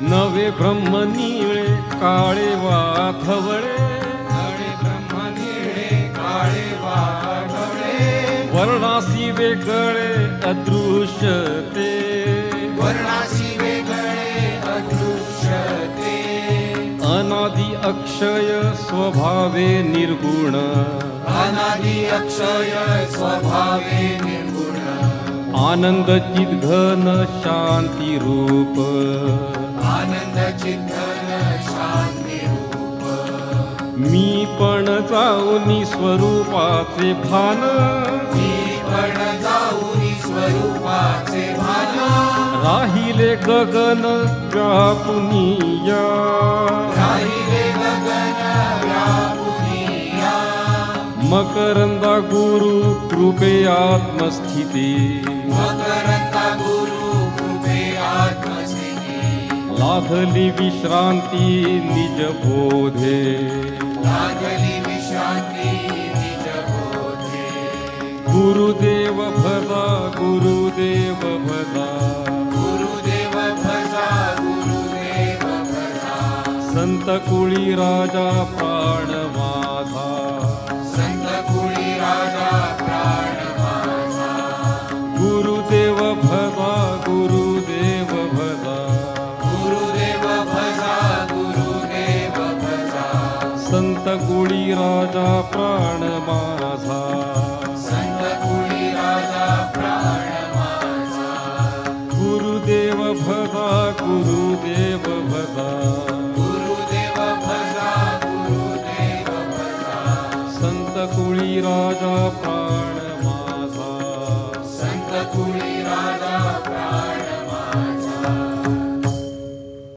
नवे ब्रह्म निळे काळे वाथवळे. नळे ब्रह्म निळे काळे वाढवळे वर्णासी वेगळे अदृश्य ते वर्णाशी वेगळे अदृश्य ते अनादि अक्षय स्वभावे निर्गुण. अनादि अक्षय स्वभावे निर्गुण. आनंद चिद्घन शांती रूप आनंद चिंतन शांती रूप. मी पण जाऊनी स्वरूपाचे भान. मी पण जाऊनी स्वरूपाचे भान. राहिले गगन व्यापुनिया राहिले गगन व्यापुनिया मकरंदा गुरु कृपे आत्मस्थिती लाभली विश्रांती निज बोधे. लागली विश्रांती निज बोधे. गुरुदेव भजा गुरुदेव भजा. गुरुदेव भजा गुरुदेव भजा. संत कुळी राजा प्राण कुळी राजा प्राण माझा. संत कुळी राजा प्राण माझा गुरुदेव भदा गुरुदेव भदा गुरुदेव भदा गुरुदेव भदा. संत कुळी राजा प्राण